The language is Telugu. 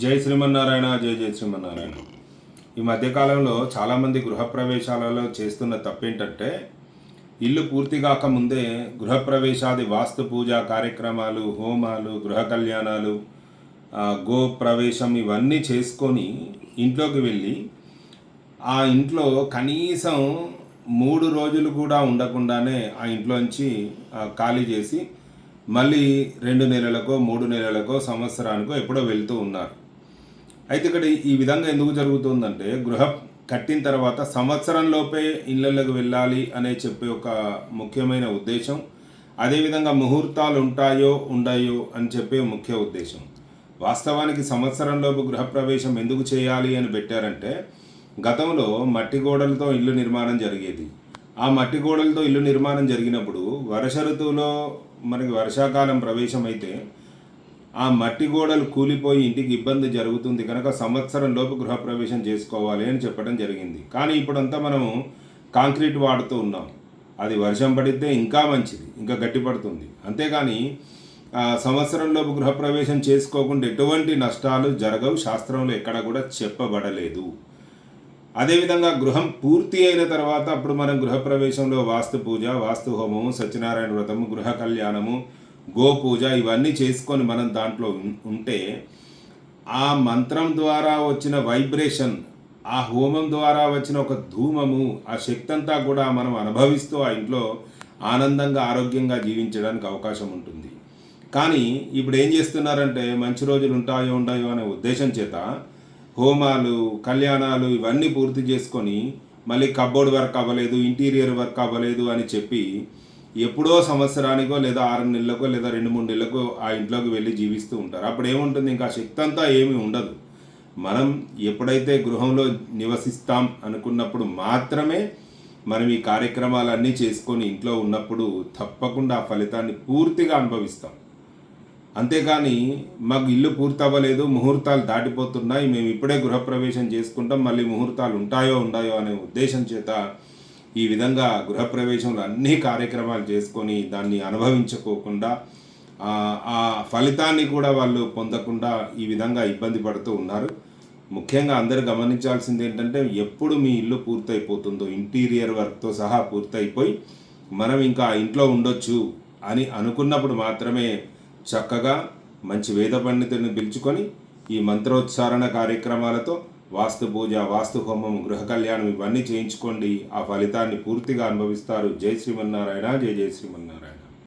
జై శ్రీమన్నారాయణ జై జై శ్రీమన్నారాయణ. ఈ మధ్యకాలంలో చాలామంది గృహప్రవేశాలలో చేస్తున్న తప్పేంటంటే ఇల్లు పూర్తి కాకముందే గృహప్రవేశాది వాస్తు పూజ కార్యక్రమాలు హోమాలు గృహ కళ్యాణాలు గో ప్రవేశం ఇవన్నీ చేసుకొని ఇంట్లోకి వెళ్ళి ఆ ఇంట్లో కనీసం మూడు రోజులు కూడా ఉండకుండానే ఆ ఇంట్లోంచి ఖాళీ చేసి మళ్ళీ రెండు నెలలకో మూడు నెలలకో సంవత్సరానికో ఎప్పుడో వెళ్తూ ఉన్నారు. అయితే ఇక్కడ ఈ విధంగా ఎందుకు జరుగుతుందంటే గృహ కట్టిన తర్వాత సంవత్సరంలోపే ఇళ్ళలోకి వెళ్ళాలి అనే చెప్పే ఒక ముఖ్యమైన ఉద్దేశం. అదేవిధంగా ముహూర్తాలు ఉంటాయో ఉండాయో అని చెప్పే ముఖ్య ఉద్దేశం. వాస్తవానికి సంవత్సరంలోపు గృహప్రవేశం ఎందుకు చేయాలి అని పెట్టారంటే గతంలో మట్టి గోడలతో ఇల్లు నిర్మాణం జరిగేది. ఆ మట్టి గోడలతో ఇల్లు నిర్మాణం జరిగినప్పుడు వర్ష ఋతువులో మనకి వర్షాకాలం ప్రవేశమైతే ఆ మట్టి గోడలు కూలిపోయి ఇంటికి ఇబ్బంది జరుగుతుంది కనుక సంవత్సరం లోపు గృహప్రవేశం చేసుకోవాలి అని చెప్పడం జరిగింది. కానీ ఇప్పుడంతా మనము కాంక్రీట్ వాడుతూ ఉన్నాం. అది వర్షం పడితే ఇంకా మంచిది ఇంకా గట్టిపడుతుంది అంతేగాని సంవత్సరంలోపు గృహప్రవేశం చేసుకోకుండా ఎటువంటి నష్టాలు జరగవు శాస్త్రంలో ఎక్కడ కూడా చెప్పబడలేదు. అదేవిధంగా గృహం పూర్తి అయిన తర్వాత అప్పుడు మనం గృహప్రవేశంలో వాస్తు పూజ వాస్తు హోమము సత్యనారాయణ వ్రతము గృహ కళ్యాణము గోపూజ ఇవన్నీ చేసుకొని మనం దాంట్లో ఉం- ఉంటే ఆ మంత్రం ద్వారా వచ్చిన వైబ్రేషన్ ఆ హోమం ద్వారా వచ్చిన ఒక ధూమము ఆ శక్తి అంతా కూడా మనం అనుభవిస్తూ ఆ ఇంట్లో ఆనందంగా ఆరోగ్యంగా జీవించడానికి అవకాశం ఉంటుంది. కానీ ఇప్పుడు ఏం చేస్తున్నారంటే మంచి రోజులు ఉంటాయో ఉండాయో అనే ఉద్దేశం చేత హోమాలు కళ్యాణాలు ఇవన్నీ పూర్తి చేసుకొని మళ్ళీ కబోర్డ్ వర్క్ అవ్వలేదు ఇంటీరియర్ వర్క్ అవ్వలేదు అని చెప్పి ఎప్పుడో సంవత్సరానికో లేదా ఆరు నెలలకో లేదా రెండు మూడు నెలలకో ఆ ఇంట్లోకి వెళ్ళి జీవిస్తూ ఉంటారు. అప్పుడు ఏముంటుంది? ఇంకా శక్తి అంతా ఏమీ ఉండదు. మనం ఎప్పుడైతే గృహంలో నివసిస్తాం అనుకున్నప్పుడు మాత్రమే మనం ఈ కార్యక్రమాలన్నీ చేసుకొని ఇంట్లో ఉన్నప్పుడు తప్పకుండా ఆ ఫలితాన్ని పూర్తిగా అనుభవిస్తాం. అంతేకాని మాకు ఇల్లు పూర్తి అవ్వలేదు ముహూర్తాలు దాటిపోతున్నాయి మేము ఇప్పుడే గృహప్రవేశం చేసుకుంటాం మళ్ళీ ముహూర్తాలు ఉంటాయో ఉండాయో అనే ఉద్దేశం చేత ఈ విధంగా గృహప్రవేశంలో అన్ని కార్యక్రమాలు చేసుకొని దాన్ని అనుభవించుకోకుండా ఆ, ఫలితాన్ని కూడా వాళ్ళు పొందకుండా ఈ విధంగా ఇబ్బంది పడుతూ ఉన్నారు. ముఖ్యంగా అందరు గమనించాల్సింది ఏంటంటే ఎప్పుడు మీ ఇల్లు పూర్తయిపోతుందో ఇంటీరియర్ వర్క్తో సహా పూర్తయిపోయి మనం ఇంకా ఇంట్లో ఉండొచ్చు అని అనుకున్నప్పుడు మాత్రమే చక్కగా మంచి వేద పండితుడిని పిలుచుకొని ఈ మంత్రోచ్చారణ కార్యక్రమాలతో వాస్తు పూజ వాస్తు హోమం గృహ కళ్యాణం ఇవన్నీ చేయించుకోండి. ఆ ఫలితాన్ని పూర్తిగా అనుభవిస్తారు. జై శ్రీమన్నారాయణ జై జై శ్రీమన్నారాయణ.